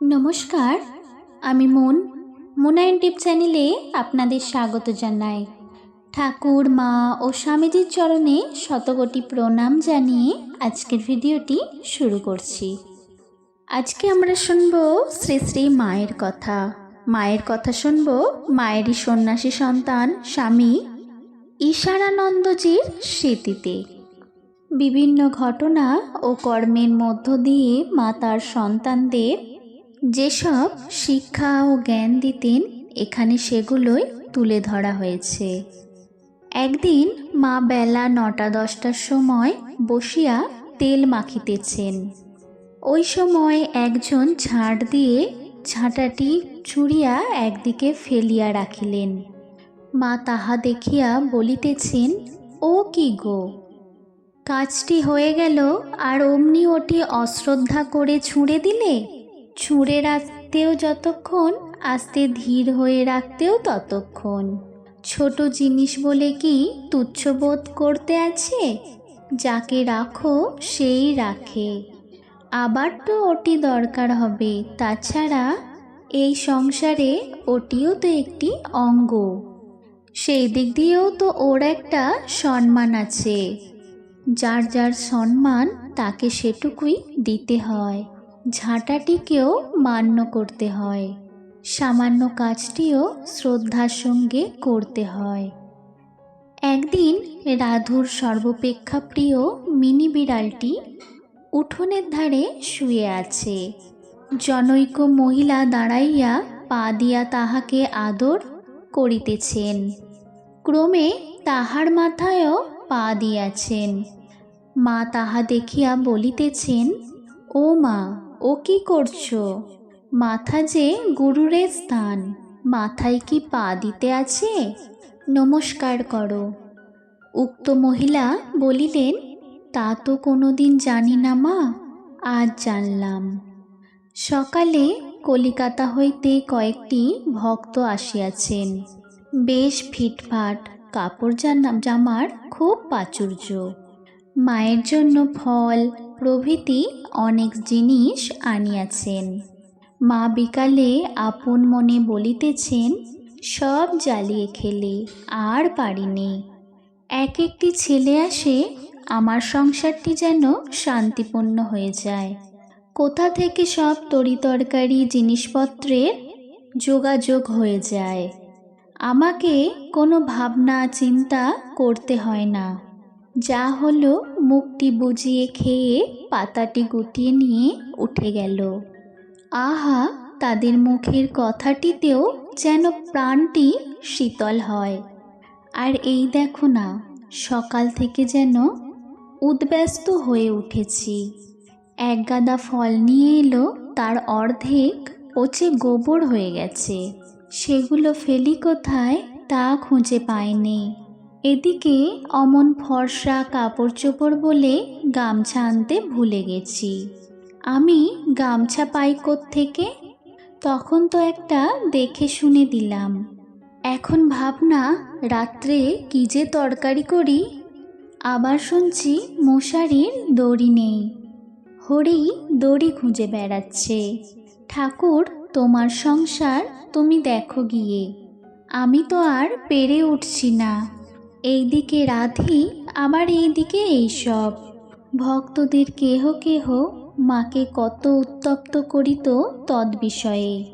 নমস্কার, আমি মন মোনায়ন টিপ চ্যানেলে আপনাদের স্বাগত জানাই। ঠাকুর, মা ও স্বামীজির চরণে শতকোটি প্রণাম জানিয়ে আজকের ভিডিওটি শুরু করছি। আজকে আমরা শুনব শ্রী শ্রী মায়ের কথা। মায়ের কথা শুনব মায়েরই সন্ন্যাসী সন্তান, স্বামী ঈশানানন্দজির স্মৃতিতে। বিভিন্ন ঘটনা ও কর্মের মধ্য দিয়ে মা তার সন্তানদের যেসব শিক্ষা ও জ্ঞান দিতেন, এখানে সেগুলোই তুলে ধরা হয়েছে। একদিন মা বেলা নটা দশটার সময় বসিয়া তেল মাখিতেছেন। ওই সময় একজন ঝাড় দিয়ে ঝাঁটাটি ছুঁড়িয়া একদিকে ফেলিয়া রাখিলেন। মা তাহা দেখিয়া বলিতেছেন, ও কি গো! কাজটি হয়ে গেল, আর অমনি ওটি অশ্রদ্ধা করে ছুঁড়ে দিলে? ছুঁড়ে রাখতেও যতক্ষণ, আস্তে ধীর হয়ে রাখতেও ততক্ষণ। ছোট জিনিস বলে কি তুচ্ছ বোধ করতে আছে? যাকে রাখো, সেই রাখে। আবার তো ওটি দরকার হবে। তাছাড়া, এই সংসারে ওটিও তো একটি অঙ্গ। সেই দিক দিয়েও তো ওর একটা সম্মান আছে। যার যার সম্মান, তাকে সেটুকুই দিতে হয়। ঝাঁটাটিকেও মান্য করতে হয়। সামান্য কাজটিও শ্রদ্ধার সঙ্গে করতে হয়। একদিন রাধুর সর্বপেক্ষা প্রিয় মিনি বিড়ালটি উঠোনের ধারে শুয়ে আছে। জনৈক মহিলা দাঁড়াইয়া পা দিয়া তাহাকে আদর করিতেছেন। ক্রমে তাহার মাথায়ও পা দিয়াছেন। মা তাহা দেখিয়া বলিতেছেন, ও মা ও কি করছ? মাথা যে গুরুরের স্থান, মাথায় কি পা দিতে আছে? নমস্কার করো। উক্ত মহিলা বলিলেন, তা তো কোনোদিন জানি না মা, আজ জানলাম। সকালে কলিকাতা হইতে কয়েকটি ভক্ত আসিয়াছেন। বেশ ফিটফাট, কাপড় জামার খুব প্রাচুর্য। মায়ের জন্য ফল প্রভৃতি অনেক জিনিস আনিয়াছেন। মা বিকালে আপন মনে বলিতেছেন, সব জ্বালিয়ে খেলে, আর পারিনি এক একটি ছেলে আসে, আমার সংসারটি যেন শান্তিপূর্ণ হয়ে যায়। কোথা থেকে সব তরিতরকারি জিনিসপত্রের যোগাযোগ হয়ে যায়। আমাকে কোনো ভাবনা চিন্তা করতে হয় না। যা হলো মুখটি বুজিয়ে খেয়ে পাতাটি গুটিয়ে নিয়ে উঠে গেল। আহা, তাদের মুখের কথাটিতেও যেন প্রাণটি শীতল হয়। আর এই দেখো না, সকাল থেকে যেন উদ্ব্যস্ত হয়ে উঠেছি। এক গাদা ফল নিয়ে এলো, তার অর্ধেক পচে গোবর হয়ে গেছে। সেগুলো ফেলি কোথায় তা খুঁজে পাইনি। এদিকে অমন ফর্সা কাপড় চোপড় বলে গামছা আনতে ভুলে গেছি। আমি গামছা পাই থেকে তখন তো একটা দেখে শুনে দিলাম। এখন ভাবনা, রাত্রে কি যে তরকারি করি? আবার শুনছি মশারির দড়ি নেই। হরি দড়ি খুঁজে বেড়াচ্ছে। ঠাকুর, তোমার সংসার তুমি দেখো গিয়ে। আমি তো আর পেরে উঠছি না। এইদিকে রাধি, আবার এইদিকে এইসব। ভক্তদের কেহ কেহ মাকে কত উত্তপ্ত করিত তদ্বিষয়ে।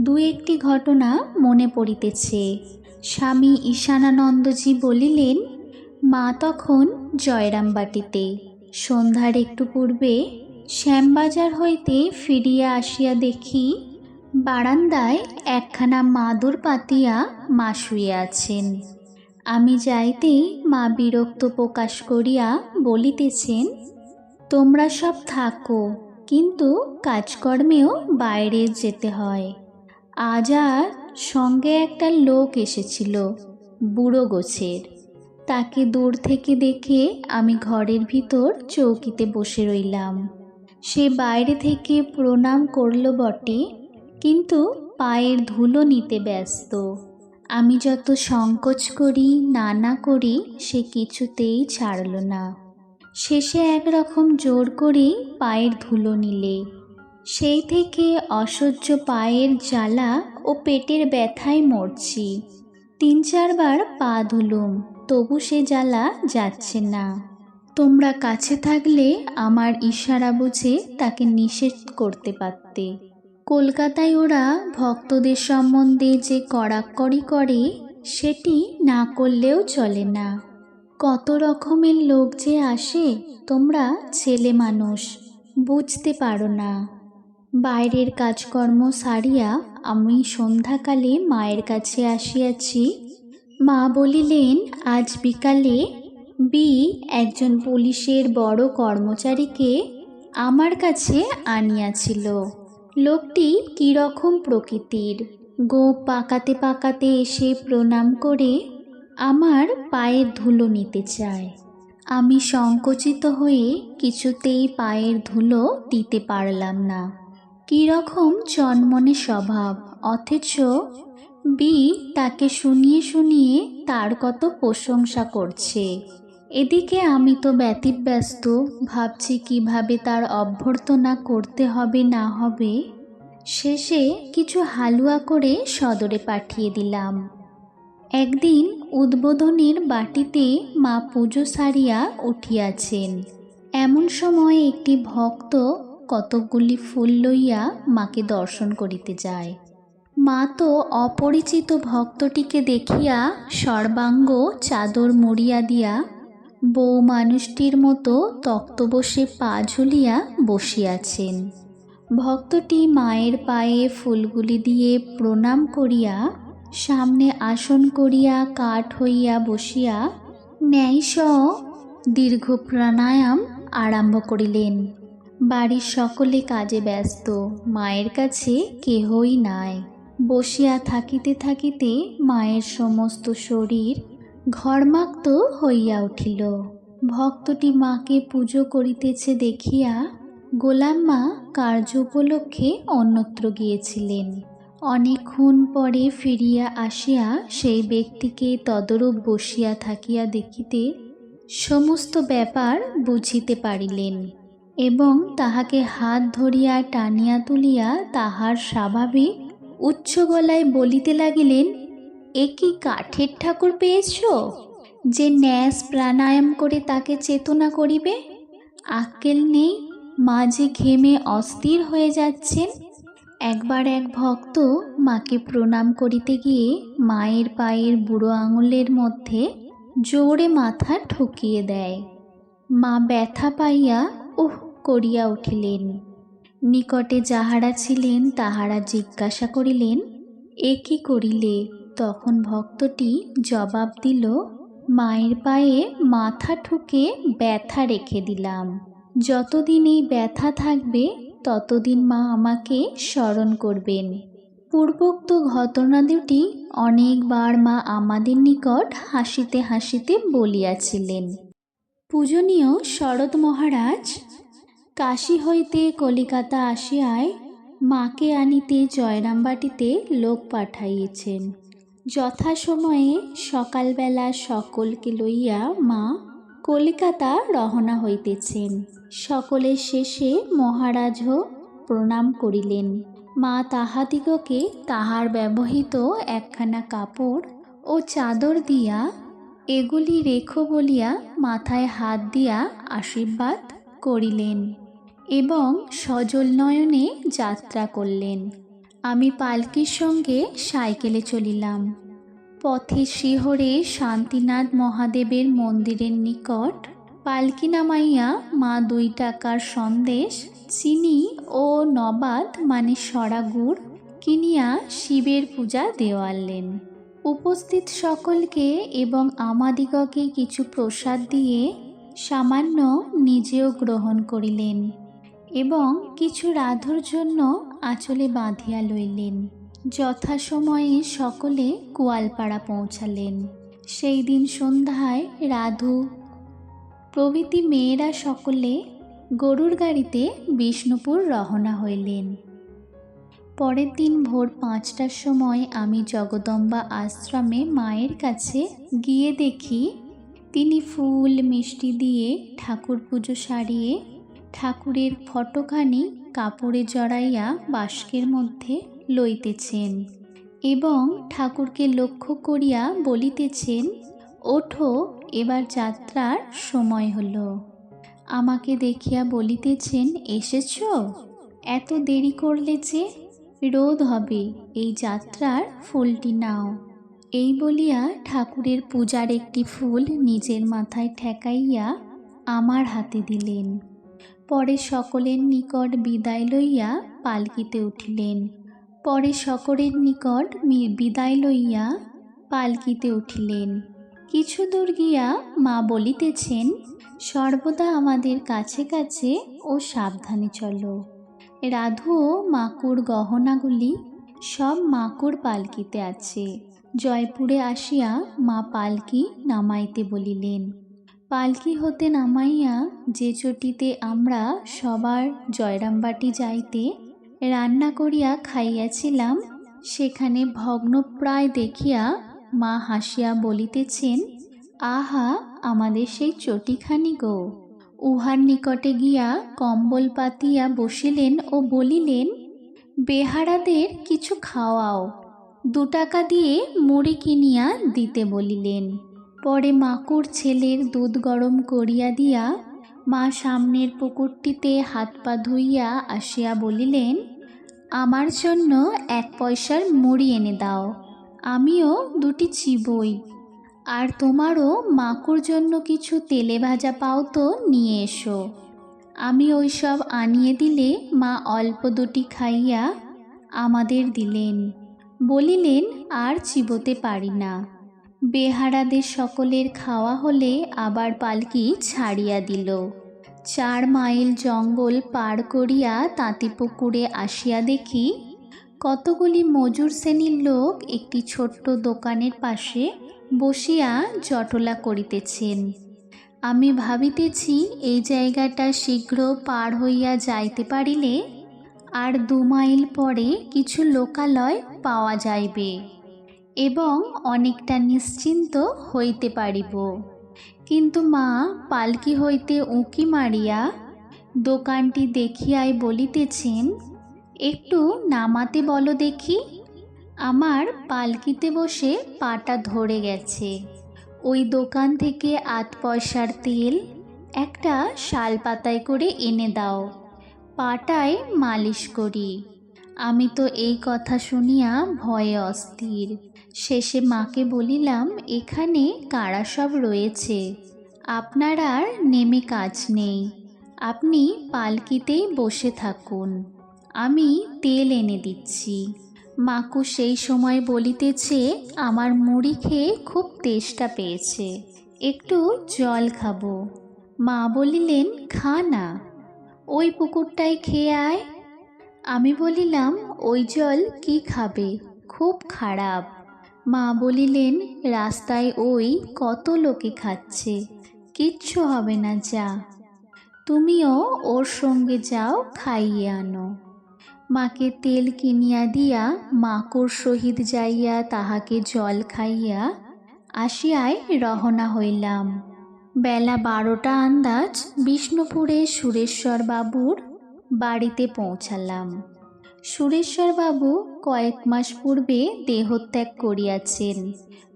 দু একটি ঘটনা মনে পড়িতেছে। স্বামী ঈশানানন্দজি বলিলেন, মা তখন জয়রামবাটিতে। সন্ধ্যার একটু পূর্বে শ্যামবাজার হইতে ফিরিয়া আসিয়া দেখি বারান্দায় একখানা মাদুর পাতিয়া মা শুয়ে আছেন। আমি যাইতেই মা বিরক্ত প্রকাশ করিয়া বলিতেছেন, তোমরা সব থাকো, কিন্তু কাজকর্মেও বাইরে যেতে হয়। আজ আর সঙ্গে একটা লোক এসেছিল, বুড়ো গোছের। তাকে দূর থেকে দেখে আমি ঘরের ভিতর চৌকিতে বসে রইলাম। সে বাইরে থেকে প্রণাম করল বটে, কিন্তু পায়ের ধুলো নিতে ব্যস্ত। আমি যত সংকোচ করি না না করি, সে কিছুতেই ছাড়ল না। শেষে একরকম জোর করেই পায়ের ধুলো নিলে। সেই থেকে অসহ্য পায়ের জ্বালা ও পেটের ব্যথায় মরছি। তিন চারবার পা ধুলুম, তবু সে জ্বালা যাচ্ছে না। তোমরা কাছে থাকলে আমার ইশারা বুঝে তাকে নিষেধ করতে পারতে। কলকাতায় ওরা ভক্তদের সম্বন্ধে যে কড়াকড়ি করে, সেটি না করলেও চলে না। কত রকমের লোক যে আসে, তোমরা ছেলে মানুষ, বুঝতে পারো না। বাইরের কাজকর্ম সারিয়া আমি সন্ধ্যাকালে মায়ের কাছে আসিয়াছি। মা বলিলেন, আজ বিকালে বি একজন পুলিশের বড় কর্মচারীকে আমার কাছে আনিয়াছিল। লোকটি কীরকম প্রকৃতির? গোপ পাকাতে পাকাতে এসে প্রণাম করে আমার পায়ের ধুলো নিতে চায়। আমি সংকুচিত হয়ে কিছুতেই পায়ের ধুলো দিতে পারলাম না। কীরকম চনমনে স্বভাব, অথচ বি তাকে শুনিয়ে শুনিয়ে তার কত প্রশংসা করছে। এদিকে আমি তো ব্যতিব্যস্ত, ভাবছি কীভাবে তার অভ্যর্থনা করতে হবে না হবে। শেষে কিছু হালুয়া করে সদরে পাঠিয়ে দিলাম। একদিন উদ্বোধনের বাটিতে মা পুজো সারিয়া উঠিয়াছেন। এমন সময় একটি ভক্ত কতকগুলি ফুল লইয়া মাকে দর্শন করিতে যায়। মা তো অপরিচিত ভক্তটিকে দেখিয়া সর্বাঙ্গ চাদর মুড়িয়া দিয়া বউ মানুষটির মতো তক্ত বসে পা ঝুলিয়া বসিয়াছেন। ভক্তটি মায়ের পায়ে ফুলগুলি দিয়ে প্রণাম করিয়া, সামনে আসন করিয়া কাঠ হইয়া বসিয়া ন্যায়স দীর্ঘ প্রাণায়াম আরম্ভ করিলেন। বাড়ির সকলে কাজে ব্যস্ত, মায়ের কাছে কেহই নাই। বসিয়া থাকিতে থাকিতে মায়ের সমস্ত শরীর ঘর্মাক্ত হইয়া উঠিল। ভক্তটি মাকে পুজো করিতেছে দেখিয়া গোলাম্মা কার্য উপলক্ষে অন্যত্র গিয়েছিলেন। অনেকক্ষণ পরে ফিরিয়া আসিয়া সেই ব্যক্তিকে তদরূপ বসিয়া থাকিয়া দেখিতে সমস্ত ব্যাপার বুঝিতে পারিলেন এবং তাহাকে হাত ধরিয়া টানিয়া তুলিয়া তাহার স্বাভাবিক উচ্চ গলায় বলিতে লাগিলেন এ কি কাঠের ঠাকুর পেয়েছ? যে ন্যাস প্রাণায়াম করে তাকে চেতনা করিবে? আক্কেল নেই মাঝে ঘেমে অস্থির হয়ে যাচ্ছেন। একবার এক ভক্ত মাকে প্রণাম করিতে গিয়ে মায়ের পায়ের বুড়ো আঙুলের মধ্যে জোরে মাথা ঠকিয়ে দেয়। মা ব্যথা পাইয়া উহ করিয়া উঠিলেন। নিকটে যাহারা ছিলেন তাহারা জিজ্ঞাসা করিলেন, এ কি করিলে? তখন ভক্তটি জবাব দিল, মায়ের পায়ে মাথা ঠুকে ব্যথা রেখে দিলাম। যতদিন এই ব্যথা থাকবে, ততদিন মা আমাকে স্মরণ করবেন। পূর্বোক্ত ঘটনা দুটি অনেকবার মা আমাদের নিকট হাসিতে হাসিতে বলিয়াছিলেন। পূজনীয় শরৎ মহারাজ, কাশী হইতে কলিকাতা আসিয়ায় মাকে আনিতে জয়রামবাটিতে লোক পাঠাইয়েছেন। যথাসময়ে সকালবেলা সকলকে লইয়া মা কলিকাতা রহনা হইতেছেন। সকলের শেষে মহারাজও প্রণাম করিলেন। মা তাহাদিগকে তাহার ব্যবহৃত একখানা কাপড় ও চাদর দিয়া এগুলি রেখো বলিয়া মাথায় হাত দিয়া আশীর্বাদ করিলেন এবং সজল নয়নে যাত্রা করলেন। আমি পালকির সঙ্গে সাইকেলে চলিলাম। পথে শিহরে শান্তিনাথ মহাদেবের মন্দিরের নিকট পালকি নামাইয়া মা দুই টাকার সন্দেশ, চিনি ও নবাদ মানে সরা গুড় কিনিয়া শিবের পূজা দেওয়ালেন। উপস্থিত সকলকে এবং আমাদিগকে কিছু প্রসাদ দিয়ে সামান্য নিজেও গ্রহণ করিলেন এবং কিছু রাধুর জন্য আঁচলে বাঁধিয়া লইলেন। যথাসময়ে সকলে কুয়ালপাড়া পৌঁছালেন। সেই দিন সন্ধ্যায় রাধু, প্রভৃতি মেয়েরা সকলে গরুর গাড়িতে বিষ্ণুপুর রওনা হইলেন। পরের দিন ভোর পাঁচটার সময় আমি জগদম্বা আশ্রমে মায়ের কাছে গিয়ে দেখি, তিনি ফুল মিষ্টি দিয়ে ঠাকুর পুজো সারিয়ে ঠাকুরের ফটোখানি কাপড়ে জড়াইয়া বাস্কের মধ্যে লইতেছেন এবং ঠাকুরকে লক্ষ্য করিয়া বলিতেছেন, ওঠো, এবার যাত্রার সময় হলো। আমাকে দেখিয়া বলিতেছেন, এসেছ? এত দেরি করলে যে রোদ হবে, এই যাত্রার ফুলটি নাও। এই বলিয়া ঠাকুরের পূজার একটি ফুল নিজের মাথায় ঠেকাইয়া আমার হাতে দিলেন। পরে সকলের নিকট বিদায় লইয়া পালকিতে উঠিলেন। পরে সকলের নিকট বিদায় লইয়া পালকিতে উঠিলেন। কিছু দূর গিয়া মা বলিতেছেন, সর্বদা আমাদের কাছে কাছে ও সাবধানে চলো। রাধুও মাকুর গহনাগুলি সব মাকুর পালকিতে আছে। জয়পুরে আসিয়া মা পালকি নামাইতে বলিলেন পালকি হতে নামাইয়া যে চটিতে আমরা সবার জয়রামবাটি যাইতে রান্না করিয়া খাইয়াছিলাম, সেখানে ভগ্নপ্রায় দেখিয়া মা হাসিয়া বলিতেছেন, আহা, আমাদের সেই চটিখানি গো। উহার নিকটে গিয়া কম্বল পাতিয়া বসিলেন ও বলিলেন, বেহারাদের কিছু খাওয়াও। দু টাকা দিয়ে মুড়ি কিনিয়া দিতে বলিলেন। পরে মাকুর ছেলের দুধ গরম করিয়া দিয়া মা সামনের পুকুরটিতে হাত পা ধুইয়া আসিয়া বলিলেন, আমার জন্য এক পয়সার মুড়ি এনে দাও, আমিও দুটি চিবই। আর তোমারও মাকুর জন্য কিছু তেলে ভাজা পাও তো নিয়ে এসো। আমি ওই সব আনিয়ে দিলে মা অল্প দুটি খাইয়া আমাদের দিলেন। বলিলেন, আর চিবোতে পারি না। বেহারাদের সকলের খাওয়া হলে আবার পালকি ছাড়িয়া দিল। চার মাইল জঙ্গল পার করিয়া তাঁতিপুকুরে আসিয়া দেখি, কতগুলি মজুর শ্রেণির লোক একটি ছোট্ট দোকানের পাশে বসিয়া জটলা করিতেছেন। আমি ভাবিতেছি, এই জায়গাটা শীঘ্র পার হইয়া যাইতে পারিলে আর দু মাইল পরে কিছু লোকালয় পাওয়া যাইবে। এবং অনেকটা নিশ্চিন্ত হইতে পারিব। কিন্তু মা, পালকি হইতে উঁকি মারিয়া দোকানটি দেখিয়াই বলিতেছেন, একটু নামাতে বলো দেখি, আমার পালকিতে বসে পাটা ধরে গেছে। ওই দোকান থেকে আট পয়সার তেল, একটা শাল পাতায় করে এনে দাও, পাটায় মালিশ করি। আমি তো এই কথা শুনিয়া ভয়ে অস্থির। শেষে মাকে বলিলাম, এখানে কারা সব রয়েছে? আপনার আর নেমে কাজ নেই। আপনি পালকিতেই বসে থাকুন। আমি তেল এনে দিচ্ছি। মাকু সেই সময় বলিতেছে, আমার মুড়ি খেয়ে খুব তেষ্টা পেয়েছে। একটু জল খাব। মা বলিলেন, খা না। ওই পুকুরটায় খেয়ে আয় আমি বলিলাম, ওই জল কি খাবে? খুব খারাপ। মা বলিলেন, রাস্তায় ওই কত লোকে খাচ্ছে, কিচ্ছু হবে না যা। তুমিও ওর সঙ্গে যাও, খাইয়ে আনো। মাকে তেল কিনিয়া দিয়া মাকড় সহিত যাইয়া তাহাকে জল খাইয়া আসিয়ায় রহনা হইলাম। বেলা বারোটা আন্দাজ বিষ্ণুপুরে সুরেশ্বর বাবুর বাড়িতে পৌঁছালাম। সুরেশ্বরবাবু কয়েক মাস পূর্বে দেহত্যাগ করিয়াছেন।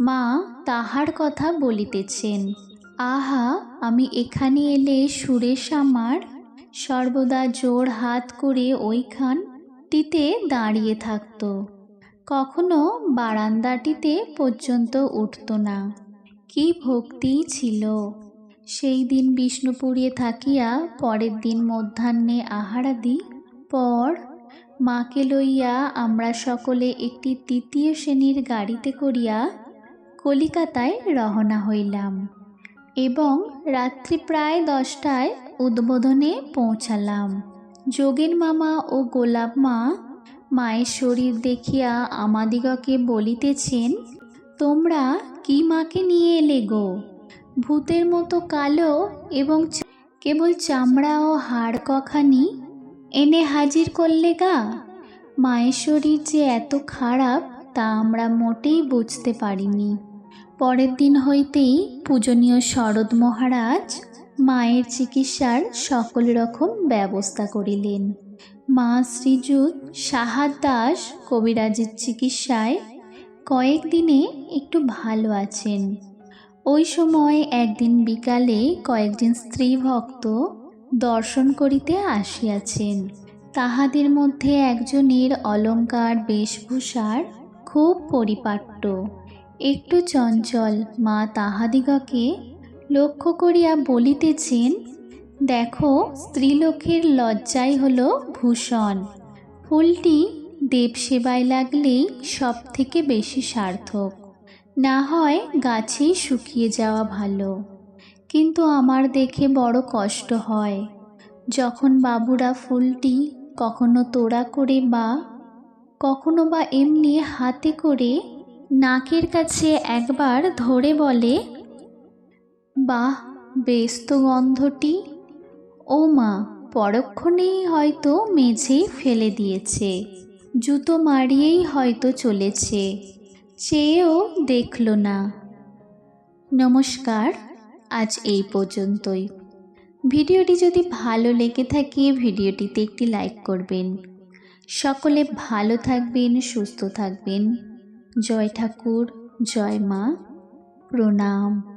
মা তাহার কথা বলিতেছেন, আহা, আমি এখানে এলে সুরেশ আমার সর্বদা জোর হাত করে ওইখানটিতে দাঁড়িয়ে থাকত। কখনো বারান্দাটিতে পর্যন্ত উঠত না। কি ভক্তি ছিল! সেই দিন বিষ্ণুপুরে থাকিয়া পরের দিন মধ্যাহ্নে আহারাদি পর মাকে লইয়া আমরা সকলে একটি তৃতীয় শ্রেণির গাড়িতে করিয়া কলিকাতায় রওনা হইলাম এবং রাত্রি প্রায় দশটায় উদ্বোধনে পৌঁছালাম। যোগেন মামা ও গোলাপ মা মায়ের শরীর দেখিয়া আমাদিগকে বলিতেছেন, তোমরা কি মাকে নিয়ে এলে গো? ভূতের মতো কালো এবং কেবল চামড়া ও হাড় কখানি, এনে হাজির করলে গা? মায়ের শরীর যে এত খারাপ, তা আমরা মোটেই বুঝতে পারিনি। পরের দিন হইতেই পূজনীয় শরৎ মহারাজ মায়ের চিকিৎসার সকল রকম ব্যবস্থা করিলেন। মা শ্রীযুত সাহাদ দাস কবিরাজের চিকিৎসায় কয়েকদিনে একটু ভালো আছেন। ওই সময় একদিন বিকালে কয়েকজন স্ত্রী ভক্ত দর্শন করিতে আসিয়াছেন। তাহাদের মধ্যে একজনের অলঙ্কার, বেশভূষার খুব পরিপাট্য। একটু চঞ্চল মা তাহাদিগকে লক্ষ্য করিয়া বলিতেছেন, দেখো, স্ত্রীলোকের লজ্জাই হল ভূষণ। ফুলটি দেবসেবায় লাগলেই সব থেকে বেশি সার্থক। না হয় গাছেই শুকিয়ে যাওয়া ভালো। কিন্তু আমার দেখে বড় কষ্ট হয়। যখন বাবুরা ফুলটি কখনো তোড়া করে বা কখনো বা এমনি হাতে করে নাকের কাছে একবার ধরে বলে, বাহ, বেশ তো গন্ধটি। ও মা, পরক্ষণেই হয়তো মেঝেই ফেলে দিয়েছে। জুতো মারিয়েই হয়তো চলেছে। চেয়েও দেখল না। নমস্কার, আজ এই পর্যন্তই। ভিডিওটি যদি ভালো লেগে থাকে, ভিডিওটিতে একটি লাইক করবেন। সকলে ভালো থাকবেন, সুস্থ থাকবেন। জয় ঠাকুর, জয় মা, প্রণাম।